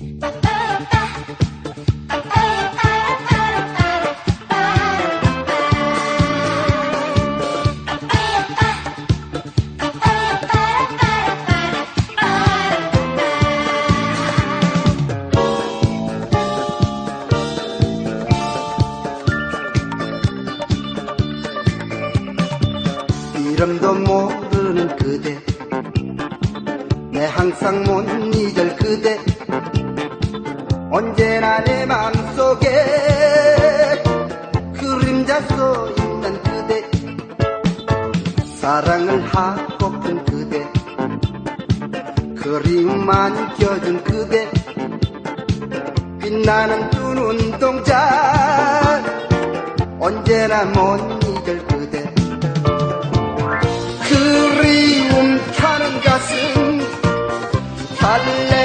이름도 모르는 그대. 내 항상 못 잊을 그대 언제나 내 맘속에 그림자 써 있는 그대. 사랑을 하고픈 그대. 그리움 안겨준 그대. 빛나는 두 눈동자. 언제나 못 잊을 그대. 그리움 타는 가슴. 달랠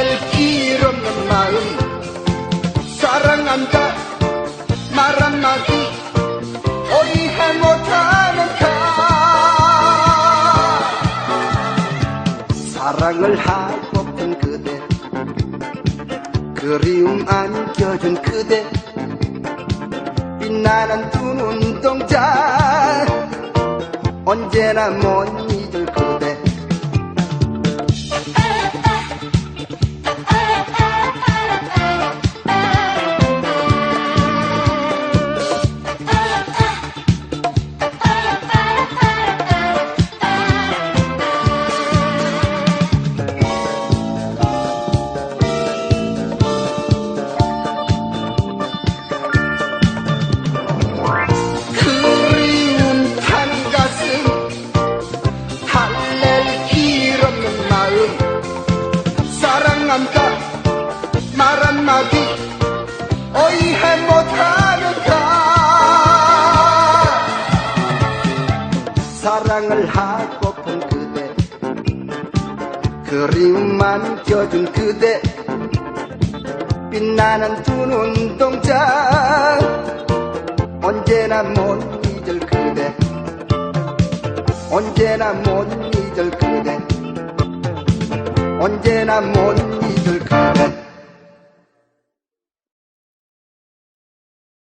사랑을 하고픈 그대 그리움 안겨준 그대 빛나는 두 눈동자 언제나 못 사랑한다 말 한마디 어이해 못하는가? 사랑을 하고픈 그대 그리움만 껴준 그대 빛나는 두 눈동자 언제나 못 잊을 그대 언제나 못 잊을 그대 언제나 못 잊을 그대